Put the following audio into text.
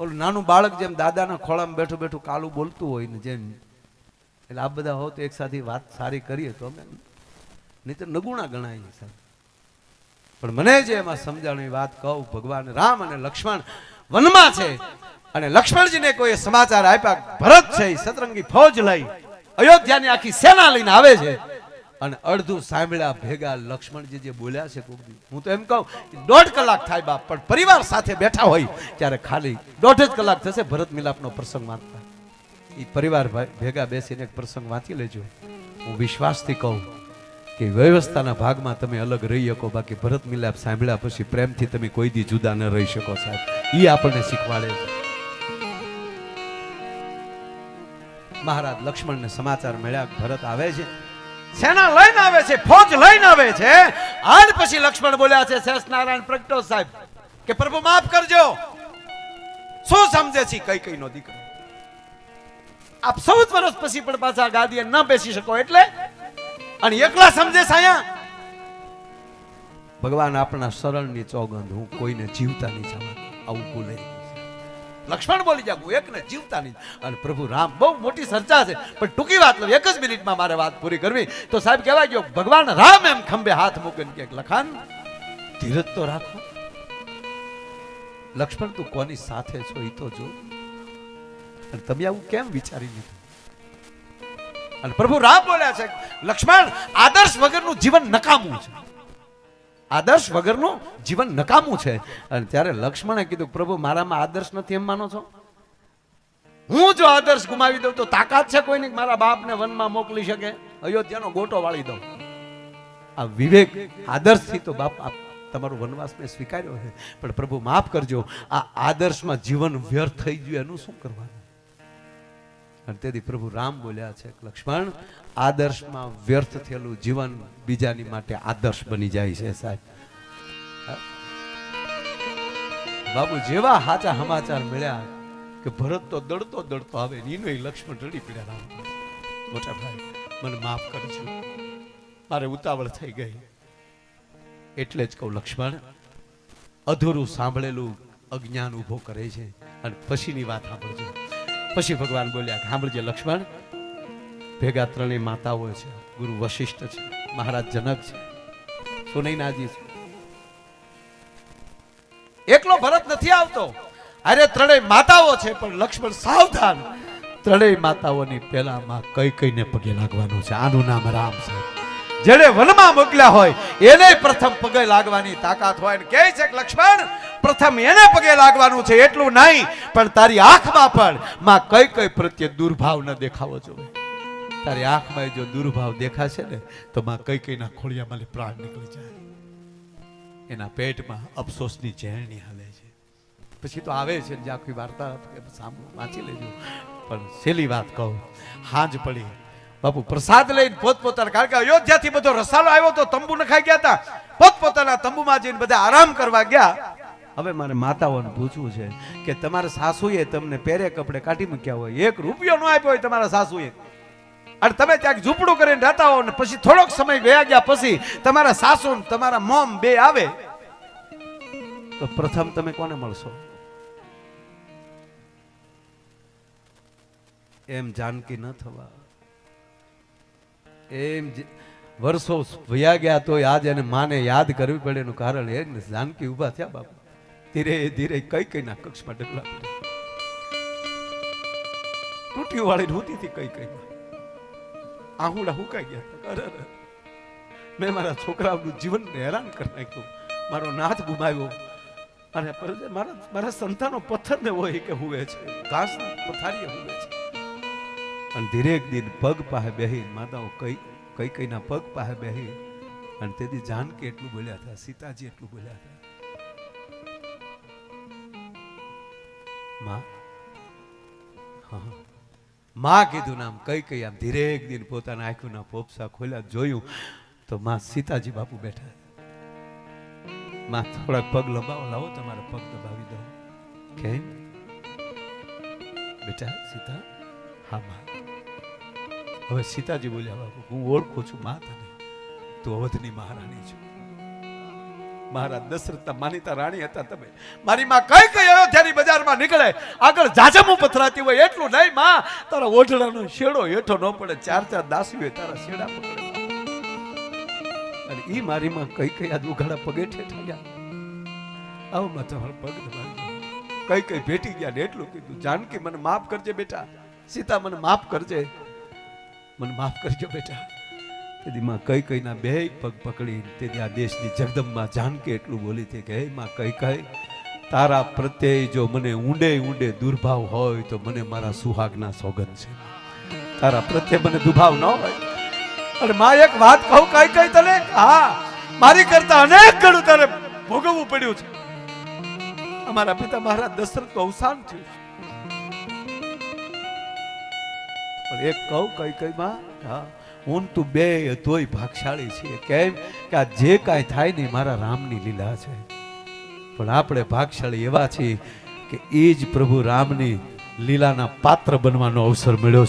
ઓલું નાનું બાળક જેમ દાદાના ખોળામાં બેઠું બેઠું કાલું બોલતું હોય ને જેમ. એટલે આ બધા હો તો એક સાથે વાત સારી કરીએ તો અમે નહીં તો નગુણા ગણાય સાહેબ. પણ મને જે એમાં સમજાણી વાત કહું, ભગવાન રામ અને લક્ષ્મણ વનમાં છે. અને લક્ષ્મણજીને કોઈ સમાચાર આપ્યા, ભરત છે સતરંગી ફૌજ લઈ. અયોધ્યાની આખી સેના લઈને આવે છે. અને અડધું સાંભળ્યા ભેગા લક્ષ્મણજી જે બોલ્યા છે કોક હું તો એમ કહું દોઢ કલાક થાય બાપ, પણ પરિવાર સાથે બેઠા હોય ત્યારે ખાલી દોઢ જ કલાક થશે ભરત મિલાપનો પ્રસંગ વાંચતા. એ પરિવાર ભેગા બેસીને એક પ્રસંગ વાંચી લેજો. હું વિશ્વાસથી કહું કે વ્યવસ્થાના ભાગમાં તમે અલગ રહી શકો, બાકી ભરત મિલાપ સાંભળ્યા પછી પ્રેમથી તમે કોઈ દી જુદા ન રહી શકો સાહેબ. એ આપણને શીખવાડે છે. મહારાજ લક્ષ્મણને સમાચાર મળ્યા, ભરત આવે છે. સેના લઈને આવે છે, ફોજ લઈને આવે છે. આજ પછી લક્ષ્મણ બોલ્યા છે શેષ નારાયણ પ્રગટો સાહેબ, કે પ્રભુ માફ કરજો. શું સમજે છે કઈ કઈ નો દીકરો? આપ ચૌદ વર્ષ પછી પણ પાછા ગાદીએ ન બેસી શકો એટલે? અને એકલા સમજે છે ભગવાન આપણા શરણની ચોગંધ હું કોઈને જીવતા નહીં જવા આવું બોલે. લક્ષ્મણ બોલી જા એકને જીવતા નહીં અને પ્રભુ રામ, બહુ મોટી ચર્ચા છે. પણ ટૂંકી વાત એક જ મિનિટમાં મારે વાત પૂરી કરવી. તો સાહેબ કહેવાય ગયો, ભગવાન રામ એમ ખંભે હાથ મૂકીને કે, લખાન, ધીરજ તો રાખો. લક્ષ્મણ, તું કોની સાથે છો એ તો જો. અને તમે આવું કેમ વિચારી લીધું? અને પ્રભુ રામ બોલ્યા છે, લક્ષ્મણ, આદર્શ વગરનું જીવન નકામું છે. આદર્શ વગરનું જીવન નકામું છે. અને ત્યારે લક્ષ્મણે કીધું, પ્રભુ, મારામાં આદર્શ નથી એમ માનો છો? હું જો આદર્શ ગુમાવી દઉં તો તાકાત છે કોઈને મારા બાપને વનમાં મોકલી શકે? અયોધ્યાનો ગોટો વાળી દઉં. આ વિવેક આદર્શથી તો બાપ તમારો વનવાસ મેં સ્વીકાર્યો છે. પણ પ્રભુ, માફ કરજો, આ આદર્શમાં જીવન વ્યર્થ થઈ ગયું, એનું શું કરવાનું? અને તેથી પ્રભુ રામ બોલ્યા છે લક્ષ્મણ, આદર્શમાં વ્યર્થ થયેલું જીવન બીજાની માટે આદર્શ બની જાય છે, સાહેબ. બાબુ, જેવા સાચા સમાચાર મળ્યા કે ભરત તો દડતો દડતો આવે એનો લક્ષ્મણ રડી પડ્યા રામ મોટા ભાઈ, મને માફ કરજો. મારે ઉતાવળ થઈ ગઈ. એટલે જ કહું, લક્ષ્મણ, અધૂરું સાંભળેલું અજ્ઞાન ઊભો કરે છે. અને પછીની વાત સાંભળજો. પછી ભગવાન બોલ્યા સાંભળજે લક્ષ્મણ, ભેગા ત્રણેય માતાઓ છે, ગુરુ વશિષ્ઠ છે, મહારાજ જનક છે, સુનૈનાજી છે. એકલો ભરત નથી આવતો. અરે ત્રણેય માતાઓ છે, પણ લક્ષ્મણ સાવધાન. ત્રણેય માતાઓની પહેલામાં કઈ કઈને પગે લાગવાનું છે. આનું નામ રામ છે. જેને વનમાં મોકલ્યા હોય, એને પ્રથમ પગે લાગવાની તાકાત હોય કે છે લક્ષ્મણ પ્રથમ એને પગે લાગવાનું છે, એટલું નહીં, પણ તારી આંખમાં પણ માં કઈ કઈ પ્રત્યે દુર્ભાવ ન દેખાવો જોઈએ તારી આંખમાં જો દુર્ભાવ દેખાશે ને, તો માં કઈ કઈના ખોળિયામાં પ્રાણ નીકળી જાય. એના પેટમાં અફસોસની ઝેરણી હાલે છે. પછી તો આવે છે જે આખી વાર્તા વાંચી લેજો. પણ છેલ્લી વાત કહું, હાંજ પડી. બાપુ, પ્રસાદ લઈને પોતપોતાના, કારણ કે અયોધ્યાથી બધો રસાલો આવ્યો તો તંબુ નખાઈ ગયા હતા પોતપોતાના તંબુમાં જઈને બધા આરામ કરવા ગયા. હવે મારે માતાઓને પૂછવું છે કે તમારા સાસુએ તમને પહેરે કપડે કાઢી મૂક્યા હોય, એક રૂપિયો ન આપ્યો હોય તમારા સાસુએ. અને તમે ત્યાં ઝૂંપડું કરીને રહેતા હો ને પછી થોડોક સમય ગયા ગયા પછી તમારા સાસુ તમારા મોમ બે આવે, તો પ્રથમ તમે કોને મળશો? એમ જાનકી ન થવા. એમ વર્ષો વયા ગયા તો આજ એને માને યાદ કરવી પડે એનું કારણ એ જાનકી ઊભા થયા બાપુ. ધીરે ધીરે કઈ કઈ ના કક્ષમાં ડગલા તૂટી વાળી હોતી હતી કઈ કઈ આહુડા હુકાઈ ગયા. મેં મારા છોકરાઓનું જીવન હેરાન કરી નાખ્યું. મારો નાથ ગુમાવ્યો. અને મારા મારા સંતાનો પથ્થર ને હોય કે હુવે છે. ઘાસ પથારીએ હુવે છે. અને ધીરેક દિન પગ પાસે બેહી માતાઓ કઈ કઈ કઈના પગ પાસે બેહી અને તેથી જાનકી એટલું બોલ્યા હતા, સીતાજી એટલું બોલ્યા હતા. માં? કીધું નામ કઈ કઈ આમ ધીરેક દિન પોતાના આંખોના પોપસા ખોલ્યા જોયું તો માં સીતાજી બાપુ બેઠા માં થોડાક પગ લંબાવો, લાવો તમારા પગ દબાવી દો. કેમ? બેટા, સીતા? હા, માં. હવે સીતાજી બોલ્યા, બાપુ, હું ઓળખું છું માં તને. તું અવધની મહારાણી છું. મહારાજ દશરથના માનીતા રાણી હતા તમે. મારી માં કઈ કઈ અયોધ્યાની બજારમાં નીકળે, આગળ જાજમું પથરાતી હોય એટલું નહીં માં. તારા ઓઢણાનો શેડો હેઠો ન પડે, ચાર ચાર દાસીઓ તારા શેડા પકડે અને ઈ મારી માં કઈ કઈ આજ ઉઘાડા પગે ઠેઠા ગયા આવો માં તમારો પગ કઈ કઈ ભેટી ગયા ને એટલું કીધું, જાનકી મને માફ કરજે બેટા, સીતા મને માફ કરજે. મને માફ કરજો બેટા. તેથી માં કઈ કઈના બે પગ પકડી તેથી આ દેશની જગદંબા જાનકી એટલું બોલી છે કે, હે માં કઈ કઈ, તારા પ્રત્યે જો મને ઊંડે ઊંડે દુર્ભાવ હોય તો મને મારા સુહાગના સોગંદ છે. તારા પ્રત્યે મને દુભાવ ન હોય. અને માં એક વાત કહું, કઈ કઈ તને? હા, મારી કરતા અનેક ગણું તારે ભોગવવું પડ્યું છે. અમારા પિતા મહારાજ દશરથ અવસાન થયું છે. પણ એક કહું, કઈ કઈ માં, હા હું તું બે તોય ભાગશાળી છીએ કેમ કે આ જે કાંઈ થાય ને મારા રામની લીલા છે. પણ આપણે ભાગશાળી એવા છીએ કે એ જ પ્રભુ રામની લીલાના પાત્ર બનવાનો અવસર મળ્યો છે.